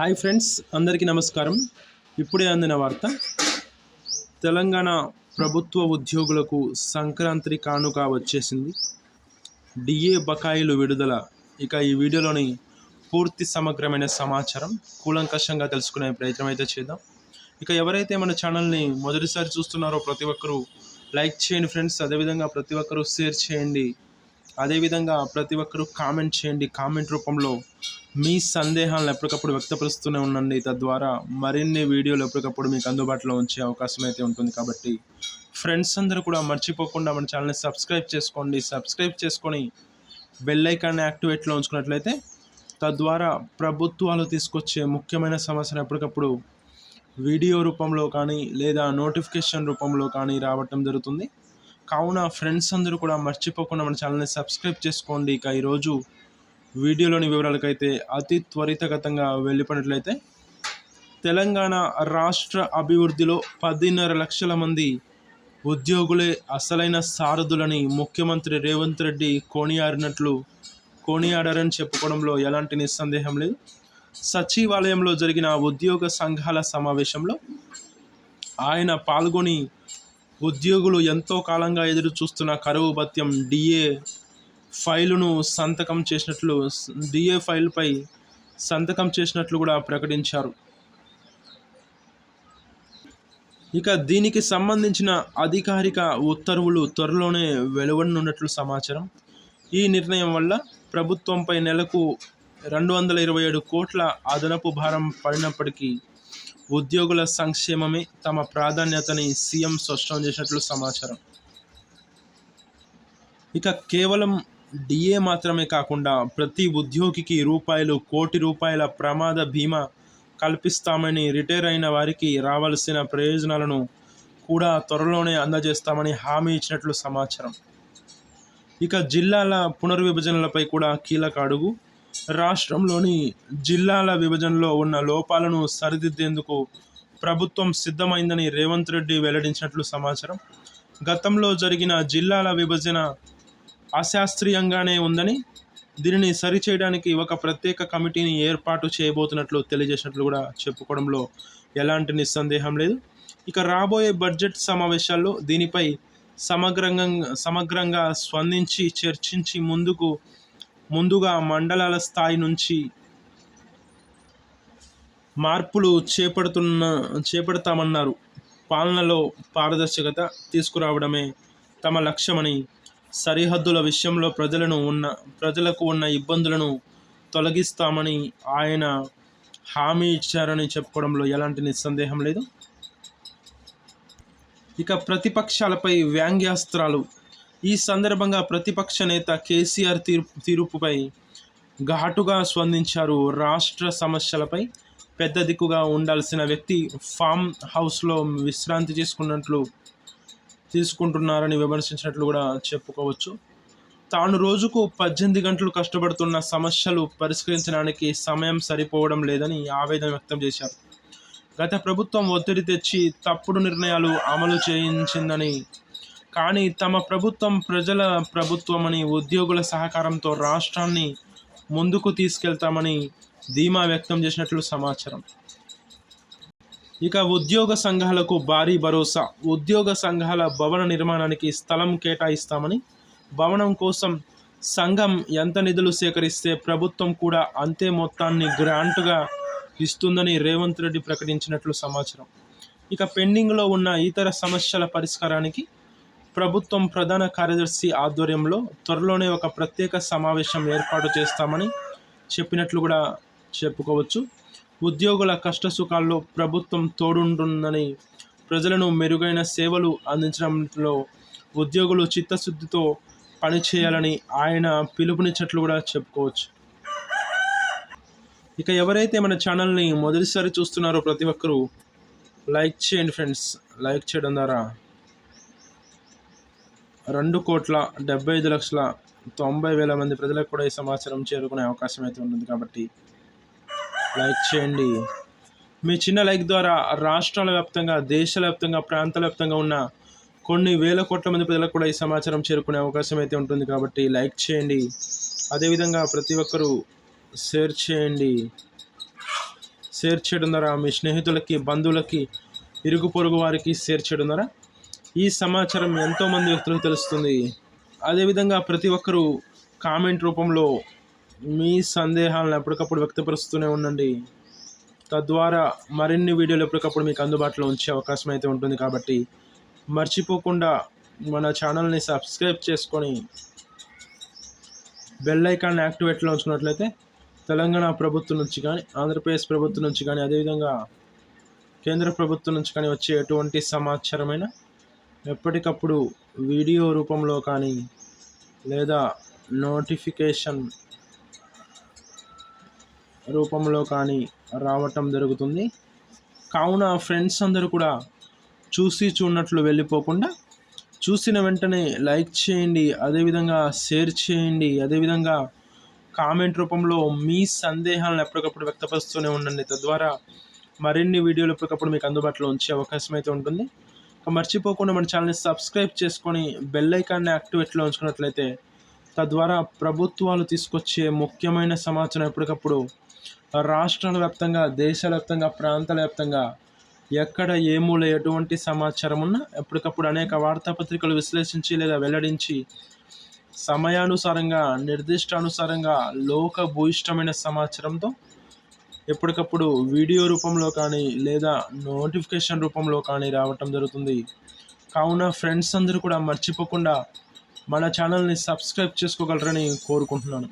Hi friends అందరికీ నమస్కారం. ఇప్పుడే అందిన వార్త తెలంగాణ ప్రభుత్వ ఉద్యోగులకు సంక్రాంతి కానుక వచ్చేసింది. డిఏ బకాయిలు విడుదల. ఇక ఈ వీడియోలోని పూర్తి సమగ్రమైన సమాచారం కూలంకషంగా తెలుసుకునే ప్రయత్నం అయితే చేద్దాం. ఇక ఎవరైతే మన ఛానల్ని మొదటిసారి చూస్తున్నారో ప్రతి ఒక్కరూ లైక్ చేయండి ఫ్రెండ్స్. అదేవిధంగా ప్రతి ఒక్కరూ షేర్ చేయండి. అదేవిధంగా ప్రతి ఒక్కరూ కామెంట్ చేయండి. కామెంట్ రూపంలో మీ సందేహాలను ఎప్పటికప్పుడు వ్యక్తపరుస్తూనే ఉండండి. తద్వారా మరిన్ని వీడియోలు ఎప్పటికప్పుడు మీకు అందుబాటులో ఉంచే అవకాశం అయితే ఉంటుంది. కాబట్టి ఫ్రెండ్స్ అందరూ కూడా మర్చిపోకుండా మన ఛానల్ని సబ్స్క్రైబ్ చేసుకోండి. సబ్స్క్రైబ్ చేసుకొని బెల్ ఐకాన్ని యాక్టివేట్లో ఉంచుకున్నట్లయితే తద్వారా ప్రభుత్వాలు తీసుకొచ్చే ముఖ్యమైన సమస్యను ఎప్పటికప్పుడు వీడియో రూపంలో కానీ లేదా నోటిఫికేషన్ రూపంలో కానీ రావటం జరుగుతుంది. కావున ఫ్రెండ్స్ అందరూ కూడా మర్చిపోకుండా మన ఛానల్ని సబ్స్క్రైబ్ చేసుకోండి. ఇక ఈరోజు వీడియోలోని వివరాలకైతే అతి త్వరితగతంగా వెళ్ళిపోయినట్లయితే తెలంగాణ రాష్ట్ర అభివృద్ధిలో పదిన్నర లక్షల మంది ఉద్యోగులే అసలైన సారథులని ముఖ్యమంత్రి రేవంత్ రెడ్డి కోణియాడినట్లు కోణియాడారని చెప్పుకోవడంలో ఎలాంటి నిస్సందేహం లేదు. సచివాలయంలో జరిగిన ఉద్యోగ సంఘాల సమావేశంలో ఆయన పాల్గొని ఉద్యోగులు ఎంతో కాలంగా ఎదురు చూస్తున్న కరువు భత్యం డిఏ ఫైలును సంతకం చేసినట్లు డిఏ ఫైల్పై సంతకం చేసినట్లు కూడా ప్రకటించారు. ఇక దీనికి సంబంధించిన అధికారిక ఉత్తర్వులు త్వరలోనే వెలువడనున్నట్లు సమాచారం. ఈ నిర్ణయం వల్ల ప్రభుత్వంపై నెలకు రెండు వందల ఇరవై ఏడు కోట్ల అదనపు భారం పడినప్పటికీ ఉద్యోగుల సంక్షేమమే తమ ప్రాధాన్యతని సీఎం స్పష్టం చేసినట్లు సమాచారం. ఇక కేవలం డిఏ మాత్రమే కాకుండా ప్రతి ఉద్యోగికి రూపాయలు కోటి రూపాయల ప్రమాద బీమా కల్పిస్తామని రిటైర్ అయిన వారికి రావాల్సిన ప్రయోజనాలను కూడా త్వరలోనే అందజేస్తామని హామీ ఇచ్చినట్లు సమాచారం. ఇక జిల్లాల పునర్విభజనలపై కూడా కీలక అడుగు. రాష్ట్రంలోని జిల్లాల విభజనలో ఉన్న లోపాలను సరిదిద్దేందుకు ప్రభుత్వం సిద్ధమైందని రేవంత్ రెడ్డి వెల్లడించినట్లు సమాచారం. గతంలో జరిగిన జిల్లాల విభజన అశాస్త్రీయంగానే ఉందని దీనిని సరిచేయడానికి ఒక ప్రత్యేక కమిటీని ఏర్పాటు చేయబోతున్నట్లు తెలియజేసినట్లు కూడా చెప్పుకోవడంలో ఎలాంటి నిస్సందేహం లేదు. ఇక రాబోయే బడ్జెట్ సమావేశాల్లో దీనిపై సమగ్రంగా సమగ్రంగా స్పందించి చర్చించి ముందుకు ముందుగా మండలాల స్థాయి నుంచి మార్పులు చేపడుతున్న చేపడతామన్నారు. పాలనలో పారదర్శకత తీసుకురావడమే తమ లక్ష్యమని సరిహద్దుల విషయంలో ప్రజలను ఉన్న ప్రజలకు ఉన్న ఇబ్బందులను తొలగిస్తామని ఆయన హామీ ఇచ్చారని చెప్పుకోవడంలో ఎలాంటి నిస్సందేహం లేదు. ఇక ప్రతిపక్షాలపై వ్యాంగ్యాస్త్రాలు. ఈ సందర్భంగా ప్రతిపక్ష నేత కేసీఆర్ తీర్పు తీర్పుపై ఘాటుగా స్పందించారు. రాష్ట్ర సమస్యలపై పెద్ద దిక్కుగా ఉండాల్సిన వ్యక్తి ఫామ్ హౌస్లో విశ్రాంతి తీసుకున్నట్లు తీసుకుంటున్నారని విమర్శించినట్లు కూడా చెప్పుకోవచ్చు. తాను రోజుకు పద్దెనిమిది గంటలు కష్టపడుతున్న సమస్యలు పరిష్కరించడానికి సమయం సరిపోవడం లేదని ఆవేదన వ్యక్తం చేశారు. గత ప్రభుత్వం ఒత్తిడి తెచ్చి తప్పుడు నిర్ణయాలు అమలు చేయించిందని కానీ తమ ప్రభుత్వం ప్రజల ప్రభుత్వమని ఉద్యోగుల సహకారంతో రాష్ట్రాన్ని ముందుకు తీసుకెళ్తామని ధీమా వ్యక్తం చేసినట్లు సమాచారం. ఇక ఉద్యోగ సంఘాలకు భారీ భరోసా. ఉద్యోగ సంఘాల భవన నిర్మాణానికి స్థలం కేటాయిస్తామని భవనం కోసం సంఘం ఎంత నిధులు సేకరిస్తే ప్రభుత్వం కూడా అంతే మొత్తాన్ని గ్రాంట్గా ఇస్తుందని రేవంత్ రెడ్డి ప్రకటించినట్లు సమాచారం. ఇక పెండింగ్లో ఉన్న ఇతర సమస్యల పరిష్కారానికి ప్రభుత్వం ప్రధాన కార్యదర్శి ఆధ్వర్యంలో త్వరలోనే ఒక ప్రత్యేక సమావేశం ఏర్పాటు చేస్తామని చెప్పినట్లు కూడా చెప్పుకోవచ్చు. ఉద్యోగుల కష్టసుఖాల్లో ప్రభుత్వం తోడుంటుందని ప్రజలను మెరుగైన సేవలు అందించడంలో ఉద్యోగులు చిత్తశుద్ధితో పనిచేయాలని ఆయన పిలుపునిచ్చట్లు కూడా చెప్పుకోవచ్చు. ఇక ఎవరైతే మన ఛానల్ని మొదటిసారి చూస్తున్నారో ప్రతి ఒక్కరూ లైక్ చేయండి ఫ్రెండ్స్. లైక్ చేయడం ద్వారా రెండు కోట్ల డెబ్బై ఐదు లక్షల తొంభై వేల మంది ప్రజలకు కూడా ఈ సమాచారం చేరుకునే అవకాశం అయితే ఉంటుంది కాబట్టి లైక్ చేయండి. మీ చిన్న లైక్ ద్వారా రాష్ట్రాల వ్యాప్తంగా దేశాల వ్యాప్తంగా ప్రాంతాల వ్యాప్తంగా ఉన్న కొన్ని వేల కోట్ల మంది ప్రజలకు కూడా ఈ సమాచారం చేరుకునే అవకాశం అయితే ఉంటుంది కాబట్టి లైక్ చేయండి. అదేవిధంగా ప్రతి ఒక్కరూ షేర్ చేయండి. షేర్ చేయడం ద్వారా మీ స్నేహితులకి బంధువులకి ఇరుగు పొరుగు వారికి షేర్ చేయడం ద్వారా ఈ సమాచారం ఎంతోమంది వ్యక్తులకు తెలుస్తుంది. అదేవిధంగా ప్రతి ఒక్కరూ కామెంట్ రూపంలో మీ సందేహాలను ఎప్పటికప్పుడు వ్యక్తపరుస్తూనే ఉండండి. తద్వారా మరిన్ని వీడియోలు ఎప్పటికప్పుడు మీకు అందుబాటులో ఉంచే అవకాశం అయితే ఉంటుంది కాబట్టి మర్చిపోకుండా మన ఛానల్ని సబ్స్క్రైబ్ చేసుకొని బెల్ ఐకాన్ యాక్టివేట్లో ఉంచుకున్నట్లయితే తెలంగాణ ప్రభుత్వం నుంచి కానీ ఆంధ్రప్రదేశ్ ప్రభుత్వం నుంచి కానీ అదేవిధంగా కేంద్ర ప్రభుత్వం నుంచి కానీ వచ్చే ఎటువంటి సమాచారమైన ఎప్పటికప్పుడు వీడియో రూపంలో కానీ లేదా నోటిఫికేషన్ రూపంలో కానీ రావటం జరుగుతుంది. కావున ఫ్రెండ్స్ అందరూ కూడా చూసి చూడనట్లు వెళ్ళిపోకుండా చూసిన వెంటనే లైక్ చేయండి అదేవిధంగా షేర్ చేయండి అదేవిధంగా కామెంట్ రూపంలో మీ సందేహాలను ఎప్పటికప్పుడు వ్యక్తపరుస్తూనే ఉండండి. తద్వారా మరిన్ని వీడియోలు ఎప్పటికప్పుడు మీకు అందుబాటులో ఉంచే అవకాశం అయితే ఉంటుంది. మర్చిపోకుండా మన ఛానల్ని సబ్స్క్రైబ్ చేసుకొని బెల్ ఐకాన్ని యాక్టివేట్లో ఉంచుకున్నట్లయితే తద్వారా ప్రభుత్వాలు తీసుకొచ్చే ముఖ్యమైన సమాచారం ఎప్పటికప్పుడు రాష్ట్రాల వ్యాప్తంగా దేశాల వ్యాప్తంగా ప్రాంతాల వ్యాప్తంగా ఎక్కడ ఏ మూల ఎటువంటి సమాచారం ఉన్నా ఎప్పటికప్పుడు అనేక వార్తాపత్రికలు విశ్లేషించి లేదా వెల్లడించి సమయానుసారంగా నిర్దిష్టానుసారంగా లోక భూయిష్టమైన సమాచారంతో ఎప్పటికప్పుడు వీడియో రూపంలో కానీ లేదా నోటిఫికేషన్ రూపంలో కానీ రావటం జరుగుతుంది. కావున ఫ్రెండ్స్ అందరూ కూడా మర్చిపోకుండా మన ఛానల్ని సబ్స్క్రైబ్ చేసుకోగలరని కోరుకుంటున్నాను.